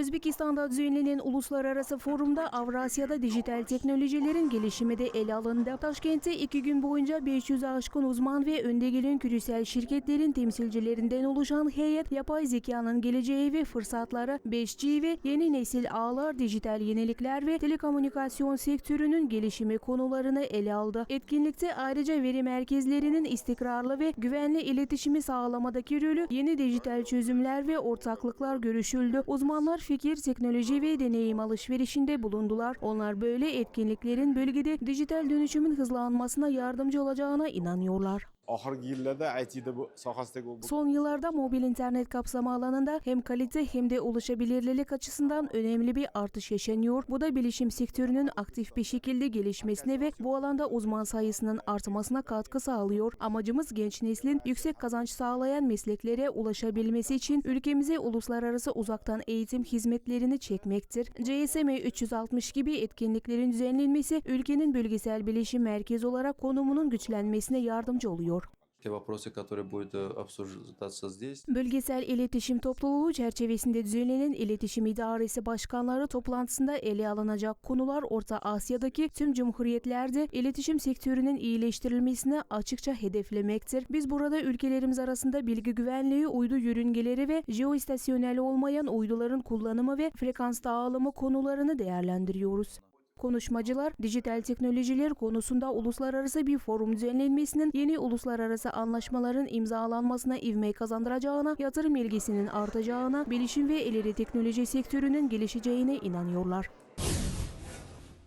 Özbekistan'da düzenlenen uluslararası forumda Avrasya'da dijital teknolojilerin gelişimi de ele alındı. Taşkent'te iki gün boyunca 500'e aşkın uzman ve önde gelen küresel şirketlerin temsilcilerinden oluşan heyet yapay zekanın geleceği ve fırsatları, 5G ve yeni nesil ağlar, dijital yenilikler ve telekomünikasyon sektörünün gelişimi konularını ele aldı. Etkinlikte ayrıca veri merkezlerinin istikrarlı ve güvenli iletişimi sağlamadaki rolü, yeni dijital çözümler ve ortaklıklar görüşüldü. Uzmanlar fikir, teknoloji ve deneyim alışverişinde bulundular. Onlar böyle etkinliklerin bölgede dijital dönüşümün hızlanmasına yardımcı olacağına inanıyorlar. Son yıllarda mobil internet kapsamı alanında hem kalite hem de ulaşabilirlik açısından önemli bir artış yaşanıyor. Bu da bilişim sektörünün aktif bir şekilde gelişmesine ve bu alanda uzman sayısının artmasına katkı sağlıyor. Amacımız genç neslin yüksek kazanç sağlayan mesleklere ulaşabilmesi için ülkemize uluslararası uzaktan eğitim hizmetlerini çekmektir. CSM 360 gibi etkinliklerin düzenlenmesi ülkenin bölgesel bilişim merkezi olarak konumunun güçlenmesine yardımcı oluyor Те вопросы, которые будут э, обсуждаться здесь, Bölgesel İletişim Topluluğu çerçevesinde düzenlenen İletişim İdaresi Başkanları toplantısında ele alınacak konular Orta Asya'daki tüm cumhuriyetlerde iletişim sektörünün iyileştirilmesini açıkça hedeflemektir. Biz burada ülkelerimiz arasında bilgi güvenliği, uydu yörüngeleri ve jeoistasyonel olmayan uyduların kullanımı ve frekans dağılımı konularını değerlendiriyoruz. Konuşmacılar, dijital teknolojiler konusunda uluslararası bir forum düzenlenmesinin yeni uluslararası anlaşmaların imzalanmasına ivme kazandıracağına, yatırım ilgisinin artacağına, bilişim ve ileri teknoloji sektörünün gelişeceğine inanıyorlar.